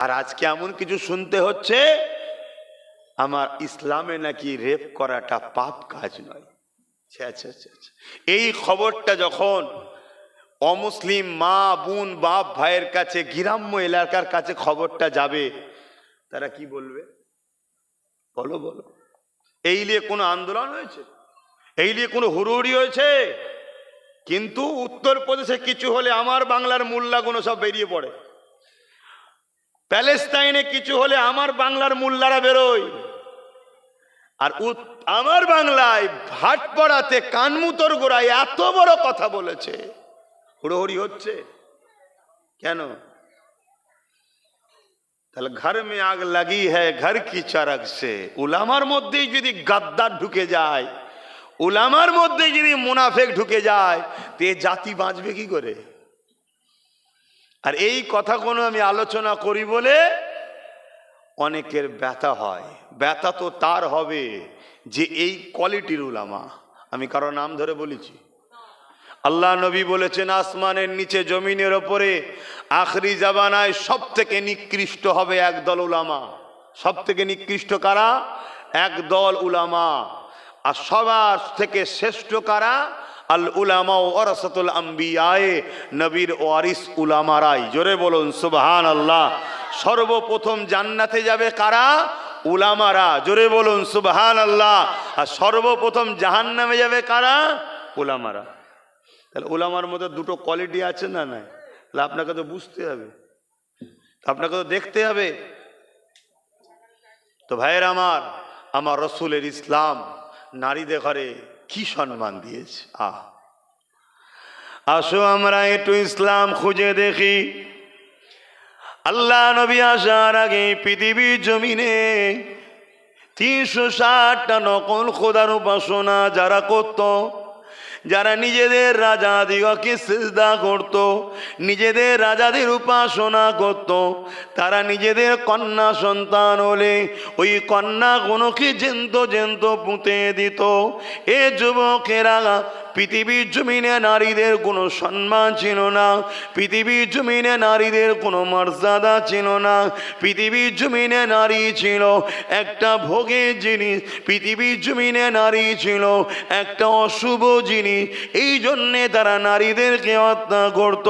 আর আজকে এমন কিছু শুনতে হচ্ছে, আমার ইসলামে নাকি রেপ করাটা পাপ কাজ নয়। এই খবরটা যখন অমুসলিম মা, বোন, বাপ, ভাইয়ের কাছে, গ্রাম্য এলাকার কাছে খবরটা যাবে, তারা কি বলবে? বলো বলো। এই নিয়ে কোনো আন্দোলন হয়েছে? এই নিয়ে কোনো হুড়ুহুড়ি হয়েছে? কিন্তু উত্তরপ্রদেশে কিছু হলে আমার বাংলার মোল্লাগুলো সব বেরিয়ে পড়ে। প্যালেস্তাইনে কিছু হলে আমার বাংলার মোল্লারা বেরোয়। আর আমার বাংলায় ভাটপাড়াতে কানমুতর গোড়ায় এত বড় কথা বলেছে। হুড়োহুড়ি হচ্ছে? কেন? তাহলে ঘর মে আগ লাগি হ্যায়, ঘর কি চারক সে? উলামার মধ্যেই যদি গাদ্দার ঢুকে যায়, উলামার মধ্যে যদি মুনাফেক ঢুকে যায়, তে জাতি বাঁচবে কি করে? আর এই কথা কোনো আমি আলোচনা করি বলে অনেকের ব্যথা হয়। ব্যথা তো তার হবে যে এই কোয়ালিটির উলামা আমি কারও নাম ধরে বলেছি। আল্লাহ নবী বলেছেন, আসমানের নিচে জমিনের ওপরে আখরি জাবানায় সব থেকে নিকৃষ্ট হবে একদল উলামা। সব থেকে নিকৃষ্ট কারা? একদল উলামা। আর সবার থেকে শ্রেষ্ঠ কারা? আল উলামা ওরাসাতুল আম্বিয়ায়ে, নবীর ওয়ারিস উলামারাই। জোরে বলুন সুবহান আল্লাহ সর্বপ্রথম জান্নাতে যাবে কারা? উলামারা। জোরে বলুন সুবহান আল্লাহ আর সর্বপ্রথম জাহান্নামে যাবে কারা? উলামারা। তাহলে উলামার মধ্যে দুটো কোয়ালিটি আছে না নাই? তাহলে আপনাকে তো বুঝতে হবে। আপনাকে তো দেখতে হবে। তো ভাইয়ের আমার আমার রসুলের ইসলাম, নারীদের ঘরে কি সম্মান দিয়েছে? আহ। আসো আমরা একটু ইসলাম খুঁজে দেখি। আল্লাহ নবী আসার আগে পৃথিবীর জমিনে তিনশো ষাটটা নকল খোদার উপাসনা যারা করতো যারা নিজেদের রাজাদিগকে সিজদা করত, নিজেদের রাজাদের উপাসনা করত, তারা নিজেদের কন্যা সন্তান হলে ওই কন্যা কোনোকে জেন্ত জেন্ত পুঁতে দিত। এ যুবকেরা পৃথিবীর জমিনে নারীদের কোনো সম্মান ছিল না, পৃথিবীর জমিনে নারীদের কোনো মর্যাদা ছিল না, পৃথিবীর জমিনে নারী ছিল একটা ভোগের জিনিস, পৃথিবীর জমিনে নারী ছিল একটা অশুভ জিনিস, এই জন্যে তারা নারীদেরকে হত্যা করত,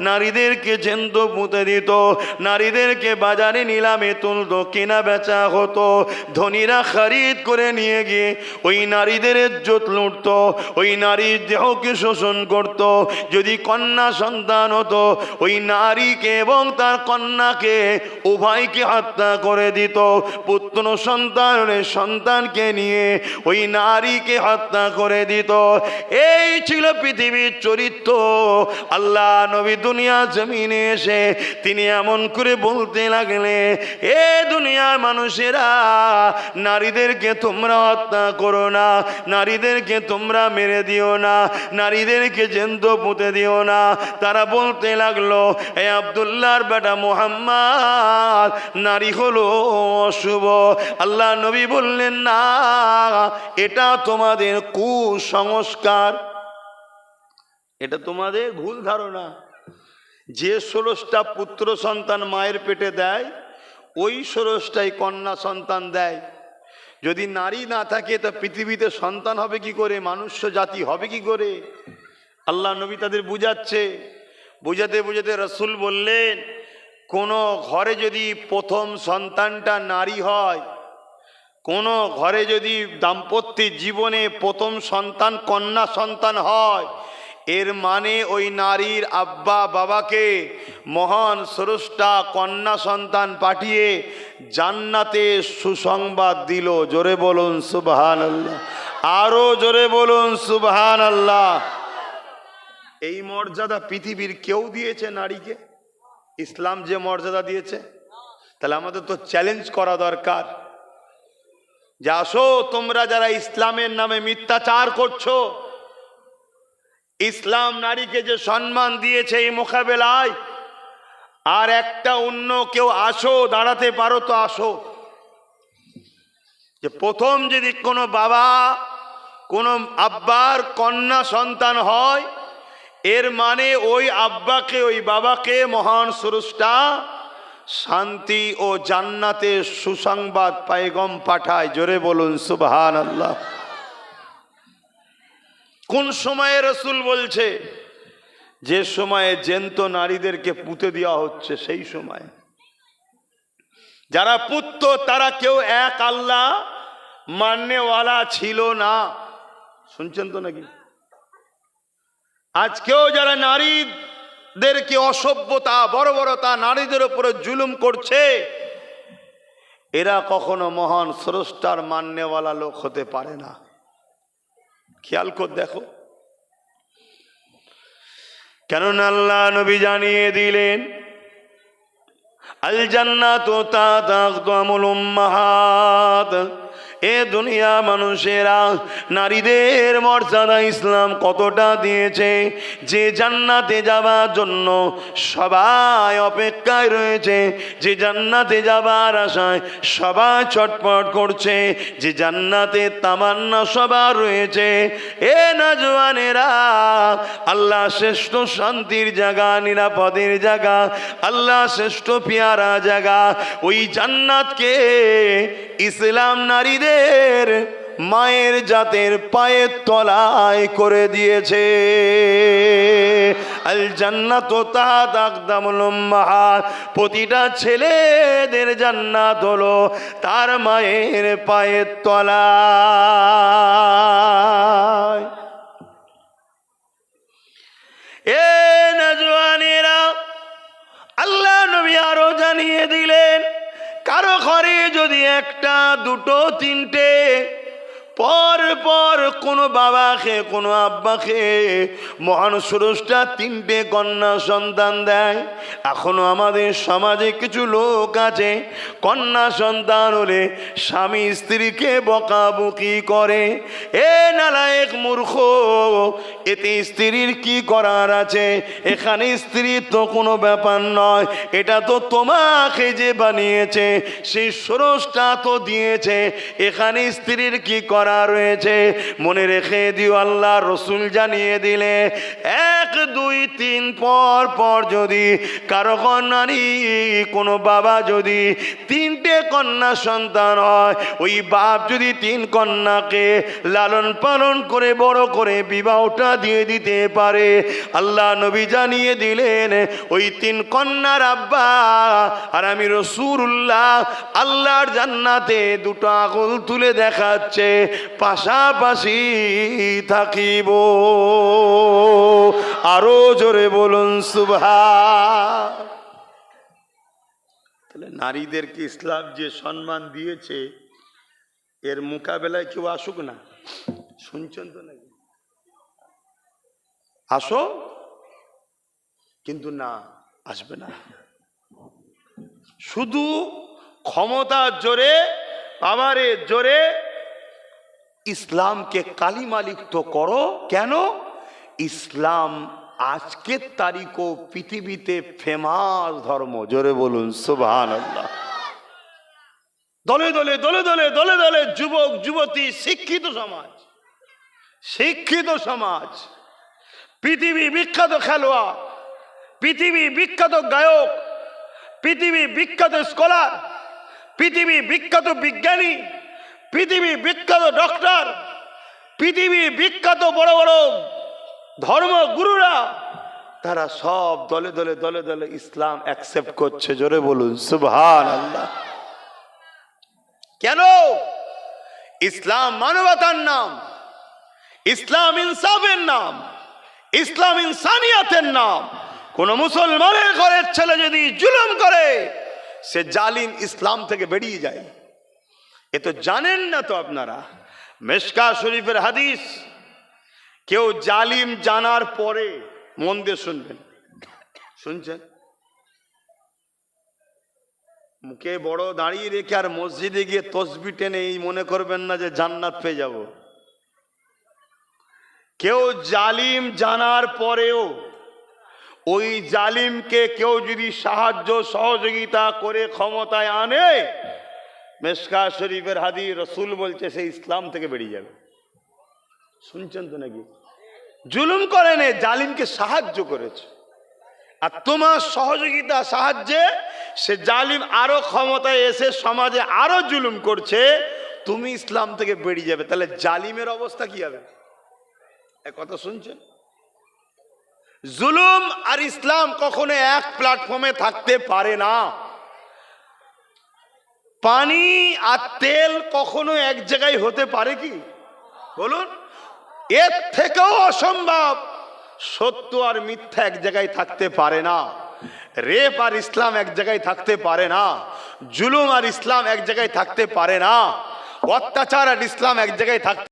নারীদেরকে জেন্ত পুঁতে দিত, নারীদেরকে বাজারে নিলামে তুলতো, কেনা বেচা হতো, ধনীরা খারিদ করে নিয়ে গিয়ে ওই নারীদের ইজ্জত লুটত, ওই নারীর দেহকে শোষণ করত। যদি কন্যা সন্তান হতো, ওই নারীকে এবং তার কন্যাকে উভয়কে হত্যা করে দিত। পুত্র সন্তান সন্তানকে নিয়ে ওই নারীকে হত্যা করে দিত। এই ছিল পৃথিবীর চরিত্র। আল্লাহ নবী দুনিয়া জমিনে এসে তিনি এমন করে বলতে লাগলে, এ দুনিয়ার মানুষেরা, নারীদেরকে তোমরা হত্যা করো না। নারীদেরকে তোমরা মেরে দিও না, নারীদেরকে জেন্ত পুঁতে দিও না। তারা বলতে লাগল, এ আবদুল্লাহর বেটা মোহাম্মদ, নারী হলো অশুভ। আল্লাহ নবী বললেন, না, এটা তোমাদের কুসংস্কার। এটা তোমাদের ভুল ধারণা। যে ষোলশটা পুত্র সন্তান মায়ের পেটে দেয়, ওই ষোলশটাই কন্যা সন্তান দেয়। যদি নারী না থাকে, তা পৃথিবীতে সন্তান হবে কি করে? মানুষ্য জাতি হবে কি করে? আল্লাহ নবী তাদের বুঝাচ্ছে। বুঝাতে বুঝাতে রসুল বললেন, কোনো ঘরে যদি প্রথম সন্তানটা নারী হয়, কোনো ঘরে যদি দাম্পত্য জীবনে প্রথম সন্তান, কন্যা সন্তান হয় এর মানে ওই নারীর আব্বা বাবাকে মহান স্রষ্টা কন্যা সন্তান পাঠিয়ে জান্নাতে সুসংবাদ দিল। জোরে বলুন সুবহান আল্লাহ আরও জোরে বলুন সুবহান আল্লাহ এই মর্যাদা পৃথিবীর কেউ দিয়েছে নারীকে? ইসলাম যে মর্যাদা দিয়েছে? তাহলে আমাদের তো চ্যালেঞ্জ করা দরকার। যে আসো, তোমরা যারা ইসলামের নামে মিথ্যাচার করছ ইসলাম নারীকে যে সম্মান দিয়েছে এই মোকাবেলায়, আর একটা অন্য কেউ আসো, দাঁড়াতে পারো তো আসো। যে প্রথম যদি কোনো বাবা, কোনো আব্বার কন্যা সন্তান হয়, এর মানে ওই আব্বাকে, ওই বাবাকে মহান স্রষ্টা শান্তি ও জান্নাতে সুসংবাদ পায়গম পাঠায়। জোরে বলুন সুবহান আল্লাহ কোন সময়ে রসুল বলছে, যে সময়ে জেন্ত নারীদেরকে পুঁতে দেওয়া হচ্ছে, সেই সময়। যারা পুত্র তারা কেউ এক আল্লাহ মান্যওয়ালা ছিল না। শুনছেন তো নাকি? আজকেও যারা নারীদেরকে অসভ্যতা বড় বর্বরতা, নারীদের উপরে জুলুম করছে, এরা কখনো মহান স্রষ্টার মান্যওয়ালা লোক হতে পারে না। খেয়াল কর দেখো। কেননা আল্লাহ নবী জানিয়ে দিলেন আল জান্নাত তাতাকদামুল উম্মাহাত। এ দুনিয়া মানুষেরা নারীদের মর্যাদা ইসলাম কতটা দিয়েছে? যে জান্নাতে যাবার জন্য সবাই অপেক্ষায় রয়েছে, যে জান্নাতে যাবার আশায় সবাই ছটপট করছে, যে জান্নাতে তামান্না সবার রয়েছে। এ নাজওয়ানেরা, আল্লাহ শ্রেষ্ঠ শান্তির জায়গা, নিরাপদের জায়গা, আল্লাহ শ্রেষ্ঠ পিয়ারা জায়গা। ওই জান্নাতকে ইসলাম নারীদের মায়ের জাতের পায়ের তলায় করে দিয়েছে। আল জান্নাত প্রতিটা ছেলেদের জান্নাত হলো তার মায়ের পায়ের তলায়। এ নজওয়ানেরা, আল্লাহ নবী আরও জানিয়ে দিলেন কারও ঘরে যদি একটা দুটো তিনটে পর পর কোনো বাবাকে, কোনো আব্বাকে মহান সুরষ্টা তিনটে কন্যা সন্তান দেয়। এখনও আমাদের সমাজে কিছু লোক আছে, কন্যা সন্তান হলে স্বামী স্ত্রীকে বকাবকি করে। এ নালায়েক মূর্খ, এতে স্ত্রীর কি করার আছে? এখানে স্ত্রীর তো কোনো ব্যাপার নয়, এটা তো তোমাকে যে বানিয়েছে সেই সরসটা তো দিয়েছে। এখানে স্ত্রীর কি করা রয়েছে। মনে রেখে দিও আল্লাহ রসুল জানিয়ে দিলে এক, দুই, তিন, পর পর যদি কারও কন্যারই কোনো বাবা যদি তিনটে কন্যা সন্তান হয়, ওই বাপ যদি তিন কন্যাকে লালন পালন করে, বড় করে বিবাহটা দিয়ে দিতে পারে। আল্লাহ নবী জানিয়ে দিলেন, ওই তিন কন্যার আব্বা আর আমি রসুরুল্লাহ আল্লাহর জান্নাতে দুটো আঙুল তুলে দেখাচ্ছে, পাশাপাশি থাকিব। আরও জোরে বলুন সুভা তাহলে নারীদেরকে ইসলাম যে সম্মান দিয়েছে, এর মোকাবেলায় কেউ আসুক না? শুনছেন তো নাকি? আসো। কিন্তু না, আসবে না। শুধু ক্ষমতার জোরে পাওয়ারের জোরে ইসলামকে কালিমালিপ্ত করো। কেন? ইসলাম আজকের তারিখও পৃথিবীতে ফেমাস ধর্ম। জোরে বলুন সুবহান আল্লাহ দলে দলে দলে দলে দলে দলে যুবক, যুবতী, শিক্ষিত সমাজ শিক্ষিত সমাজ, পৃথিবী বিখ্যাত খেলোয়াড়, পৃথিবী বিখ্যাত গায়ক, পৃথিবী বিখ্যাত স্কলার পৃথিবী বিখ্যাত বিজ্ঞানী, পৃথিবী বিখ্যাত ডক্টর পৃথিবী বিখ্যাত বড় বড় ধর্মগুরুরা তারা সব দলে দলে দলে দলে ইসলাম অ্যাকসেপ্ট করছে। জোরে বলুন সুবহান আল্লাহ কেন? ইসলাম মানবতার নাম, ইসলাম ইনসাফের নাম, ইসলাম ইনসানিয়াতের নাম। কোন মুসলমানের ঘরের ছেলে যদি জুলুম করে, সে জালিম ইসলাম থেকে বেরিয়ে যায়। এ তো জানেন না তো আপনারা। মেশকা শরীফের হাদিস কেউ জালিম জানার পরে মন দিয়ে শুনবেন। শুনছেন? মুখে বড় দাঁড়িয়ে রেখে আর মসজিদে গিয়ে তসবি টেনে এই মনে করবেন না যে জান্নাত পেয়ে যাব। কেউ জালিম জানার পরেও ওই জালিমকে কেউ যদি সাহায্য সহযোগিতা করে ক্ষমতায় আনে মেশকা শরীফের হাদি রসুল বলছে সে ইসলাম থেকে বেরিয়ে যাবে। শুনছেন তো নাকি? জুলুম করেনে জালিমকে সাহায্য করেছে। আর তোমার সহযোগিতা সাহায্যে সে জালিম আরও ক্ষমতায় এসে সমাজে আরও জুলুম করছে, তুমি ইসলাম থেকে বেরিয়ে যাবে। তাহলে জালিমের অবস্থা কি হবে? কথা শুনছেন? জুলুম আর ইসলাম কখনো এক প্ল্যাটফর্মে থাকতে পারে না। পানি আর তেল কখনো এক জায়গায় হতে পারে কি? বলুন। এর থেকেও অসম্ভব। সত্য আর মিথ্যা এক জায়গায় থাকতে পারে না। রেপ আর ইসলাম এক জায়গায় থাকতে পারে না। জুলুম আর ইসলাম এক জায়গায় থাকতে পারে না। অত্যাচার আর ইসলাম এক জায়গায় থাকতে